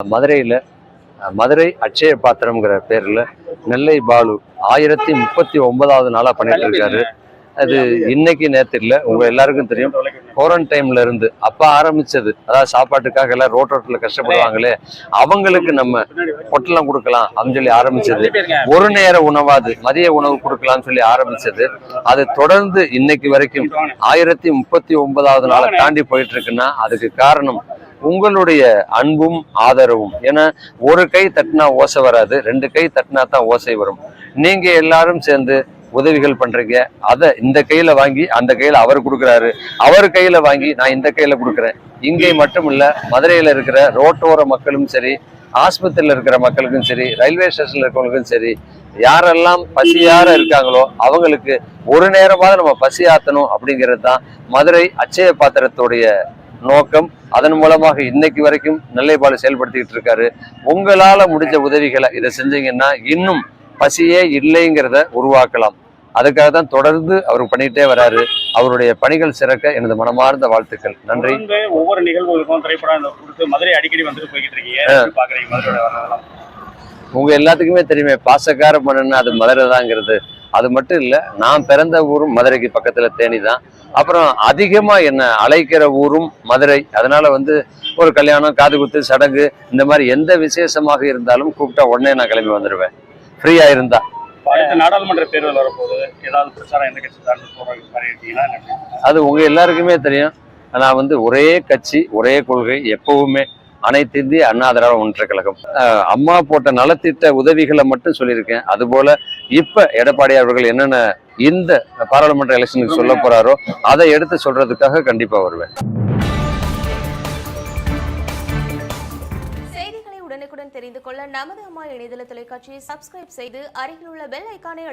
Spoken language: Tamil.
மதுரையில் மதுரை அட்சய பாத்திரம்ங்கிற பேரில் நெல்லை பாலு ஆயிரத்தி முப்பத்தி ஒன்பதாவது நாளாக பண்ணிட்டு இருக்காரு அது இன்னைக்கு நேற்று இல்லை உங்க எல்லாருக்கும் தெரியும். குவாரண்டைன்ல இருந்து அப்ப ஆரம்பிச்சது. அதாவது சாப்பாட்டுக்காக எல்லாம் ரோட் கஷ்டப்படுவாங்களே அவங்களுக்கு நம்ம பொட்டலம் கொடுக்கலாம் அப்படின்னு சொல்லி ஆரம்பிச்சது. ஒரு நேர உணவாது மதிய உணவு கொடுக்கலாம்னு சொல்லி ஆரம்பிச்சது. அது தொடர்ந்து இன்னைக்கு வரைக்கும் ஆயிரத்தி முப்பத்தி ஒன்பதாவது நாளை தாண்டி போயிட்டு இருக்குன்னா அதுக்கு காரணம் உங்களுடைய அன்பும் ஆதரவும். ஏன்னா ஒரு கை தட்டினா ஓசை வராது ரெண்டு கை தட்டினா தான் ஓசை வரும். நீங்க எல்லாரும் சேர்ந்து உதவிகள் பண்றீங்க. அதை இந்த கையில வாங்கி அந்த கையில அவர் கொடுக்குறாரு. அவர் கையில வாங்கி நான் இந்த கையில கொடுக்குறேன். இங்கே மட்டும் இல்ல மதுரையில இருக்கிற ரோட்டோர மக்களும் சரி ஆஸ்பத்திரியில் இருக்கிற மக்களுக்கும் சரி ரயில்வே ஸ்டேஷன்ல இருக்கிறவங்களுக்கும் சரி யாரெல்லாம் பசியார இருக்காங்களோ அவங்களுக்கு ஒரு நேரமாவது நம்ம பசி ஆத்தணும் அப்படிங்கிறது தான் மதுரை அச்சய பாத்திரத்துடைய நோக்கம். அதன் மூலமாக இன்னைக்கு வரைக்கும் நெல்லைப்பாடு செயல்படுத்திக்கிட்டு இருக்காரு. உங்களால முடிஞ்ச உதவிகளை இதை செஞ்சீங்கன்னா இன்னும் பசியே இல்லைங்கிறத உருவாக்கலாம். அதுக்காக தான் தொடர்ந்து அவர் பண்ணிட்டே வராரு. அவருடைய பணிகள் சிறக்க எனது மனமார்ந்த வாழ்த்துக்கள். நன்றி. ஒவ்வொரு நிகழ்வுகளுக்கும் திரைப்படம் கொடுத்து மதுரை அடிக்கடி வந்துட்டு போய்கிட்டு இருக்கீங்க உங்க எல்லாத்துக்குமே தெரியுமே பாசக்கார மண்ணுன்னு அது மதுரை தாங்கிறது அது மட்டும் இல்ல நான் பிறந்த ஊரும் மதுரைக்கு பக்கத்துல தேனி தான் அப்புறம் அதிகமா என்ன அழைக்கிற ஊரும் மதுரை. அதனால வந்து ஒரு கல்யாணம் காது குத்து சடங்கு இந்த மாதிரி எந்த விசேஷமாக இருந்தாலும் கூப்பிட்டா உடனே நான் கிளம்பி வந்துடுவேன் ஃப்ரீயா இருந்தா. இப்ப அடுத்த நாடாளுமன்ற தேர்தல் வரப்போகுது. ஏதாவது பிரச்சாரம் எந்த கட்சி? அது உங்க எல்லாருக்குமே தெரியும். நான் வந்து ஒரே கட்சி ஒரே கொள்கை எப்பவுமே அனைத்து இந்திய அண்ணா திராவிட முன்னேற்ற கழகம் அம்மா போட்ட நலத்திட்ட உதவிகளை மட்டும் சொல்லியிருக்கேன். அதுபோல இப்ப எடப்பாடி அவர்கள் என்னென்ன இந்த பாராளுமன்ற எலெக்ஷனுக்கு சொல்ல போறாரோ அதை எடுத்து சொல்றதுக்காக கண்டிப்பா வருவேன். செய்திகளை உடனுக்குடன் தெரிந்து கொள்ள நமது அம்மா இணையதள தொலைக்காட்சியை சப்ஸ்கிரைப் செய்து அருகில் உள்ள பெல் ஐக்கானை